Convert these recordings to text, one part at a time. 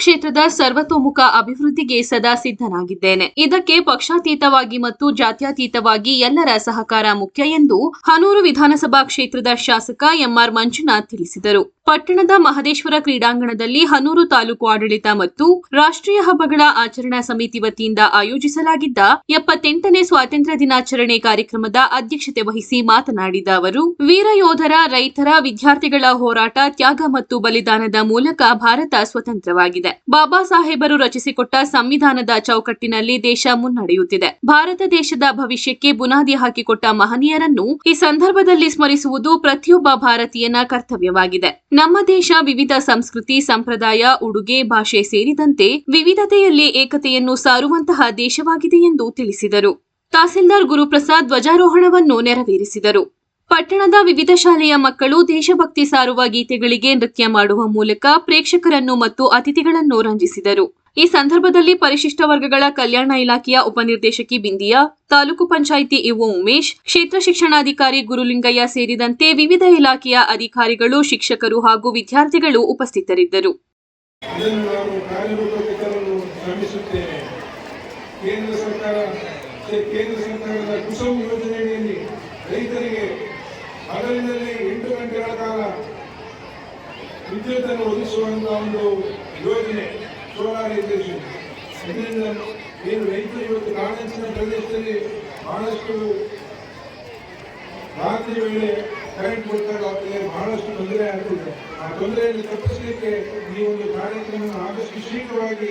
ಕ್ಷೇತ್ರದ ಸರ್ವತೋಮುಖ ಅಭಿವೃದ್ಧಿಗೆ ಸದಾ ಸಿದ್ಧನಾಗಿದ್ದೇನೆ. ಇದಕ್ಕೆ ಪಕ್ಷಾತೀತವಾಗಿ ಮತ್ತು ಜಾತ್ಯತೀತವಾಗಿ ಎಲ್ಲರ ಸಹಕಾರ ಮುಖ್ಯ ಎಂದು ಹನೂರು ವಿಧಾನಸಭಾ ಕ್ಷೇತ್ರದ ಶಾಸಕ ಎಂಆರ್ ಮಂಜುನಾಥ್ ತಿಳಿಸಿದರು. ಪಟ್ಟಣದ ಮಹದೇಶ್ವರ ಕ್ರೀಡಾಂಗಣದಲ್ಲಿ ಹನೂರು ತಾಲೂಕು ಆಡಳಿತ ಮತ್ತು ರಾಷ್ಟ್ರೀಯ ಹಬ್ಬಗಳ ಆಚರಣಾ ಸಮಿತಿ ವತಿಯಿಂದ ಆಯೋಜಿಸಲಾಗಿದ್ದ ಎಪ್ಪತ್ತೆಂಟನೇ ಸ್ವಾತಂತ್ರ್ಯ ದಿನಾಚರಣೆ ಕಾರ್ಯಕ್ರಮದ ಅಧ್ಯಕ್ಷತೆ ವಹಿಸಿ ಮಾತನಾಡಿದ ಅವರು, ವೀರ ಯೋಧರ, ರೈತರ, ವಿದ್ಯಾರ್ಥಿಗಳ ಹೋರಾಟ, ತ್ಯಾಗ ಮತ್ತು ಬಲಿದಾನದ ಮೂಲಕ ಭಾರತ ಸ್ವತಂತ್ರವಾಗಿದೆ. ಬಾಬಾ ಸಾಹೇಬರು ರಚಿಸಿಕೊಟ್ಟ ಸಂವಿಧಾನದ ಚೌಕಟ್ಟಿನಲ್ಲಿ ದೇಶ ಮುನ್ನಡೆಯುತ್ತಿದೆ. ಭಾರತ ದೇಶದ ಭವಿಷ್ಯಕ್ಕೆ ಬುನಾದಿ ಹಾಕಿಕೊಟ್ಟ ಮಹನೀಯರನ್ನು ಈ ಸಂದರ್ಭದಲ್ಲಿ ಸ್ಮರಿಸುವುದು ಪ್ರತಿಯೊಬ್ಬ ಭಾರತೀಯನ ಕರ್ತವ್ಯವಾಗಿದೆ. ನಮ್ಮ ದೇಶ ವಿವಿಧ ಸಂಸ್ಕೃತಿ, ಸಂಪ್ರದಾಯ, ಉಡುಗೆ, ಭಾಷೆ ಸೇರಿದಂತೆ ವಿವಿಧತೆಯಲ್ಲಿ ಏಕತೆಯನ್ನು ಸಾರುವಂತಹ ದೇಶವಾಗಿದೆ ಎಂದು ತಿಳಿಸಿದರು. ತಹಸೀಲ್ದಾರ್ ಗುರುಪ್ರಸಾದ್ ಧ್ವಜಾರೋಹಣವನ್ನು ನೆರವೇರಿಸಿದರು. ಪಟ್ಟಣದ ವಿವಿಧ ಶಾಲೆಯ ಮಕ್ಕಳು ದೇಶಭಕ್ತಿ ಸಾರುವ ಗೀತೆಗಳಿಗೆ ನೃತ್ಯ ಮಾಡುವ ಮೂಲಕ ಪ್ರೇಕ್ಷಕರನ್ನು ಮತ್ತು ಅತಿಥಿಗಳನ್ನು ರಂಜಿಸಿದರು. ಈ ಸಂದರ್ಭದಲ್ಲಿ ಪರಿಶಿಷ್ಟ ವರ್ಗಗಳ ಕಲ್ಯಾಣ ಇಲಾಖೆಯ ಉಪನಿರ್ದೇಶಕಿ ಬಿಂದಿಯಾ, ತಾಲೂಕು ಪಂಚಾಯಿತಿ ಇಒ ಉಮೇಶ್, ಕ್ಷೇತ್ರ ಶಿಕ್ಷಣಾಧಿಕಾರಿ ಗುರುಲಿಂಗಯ್ಯ ಸೇರಿದಂತೆ ವಿವಿಧ ಇಲಾಖೆಯ ಅಧಿಕಾರಿಗಳು, ಶಿಕ್ಷಕರು ಹಾಗೂ ವಿದ್ಯಾರ್ಥಿಗಳು ಉಪಸ್ಥಿತರಿದ್ದರು. ಕೇಂದ್ರ ಸರ್ಕಾರ, ಕೇಂದ್ರ ಸರ್ಕಾರದ ಕುಸುಮ್ ಯೋಜನೆಯಲ್ಲಿ ರೈತರಿಗೆ ವಿದ್ಯುತ್ತನ್ನು ಒದಗಿಸುವಂತಹ ಒಂದು ಯೋಜನೆ, ಸೋಲಾರ್ ಇರಿಗೇಷನ್. ಇದರಿಂದ ಏನು ರೈತರು ಇವತ್ತು ಕಾಡಂಚಿನ ಪ್ರದೇಶದಲ್ಲಿ ಬಹಳಷ್ಟು ರಾತ್ರಿ ವೇಳೆ ಕರೆಂಟ್ ಕೊಡ್ತಾರೆ ಬಹಳಷ್ಟು ತೊಂದರೆ ಆಗ್ತದೆ. ಆ ತೊಂದರೆಯನ್ನು ತಪ್ಪಿಸಲಿಕ್ಕೆ ಈ ಒಂದು ಕಾರ್ಯಕ್ರಮವನ್ನು ಆದಷ್ಟು ಶೀಘ್ರವಾಗಿ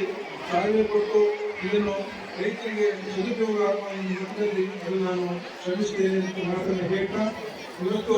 ಚಾಲನೆ ಕೊಟ್ಟು ಇದನ್ನು ರೈತರಿಗೆ ಸದುಪಯೋಗ ಆಗುವ ನಿಟ್ಟಿನಲ್ಲಿ ನಾನು ಶ್ರಮಿಸಿದ್ದೇನೆ ಮಾತನ್ನು ಹೇಳ್ತಾ, ಇವತ್ತು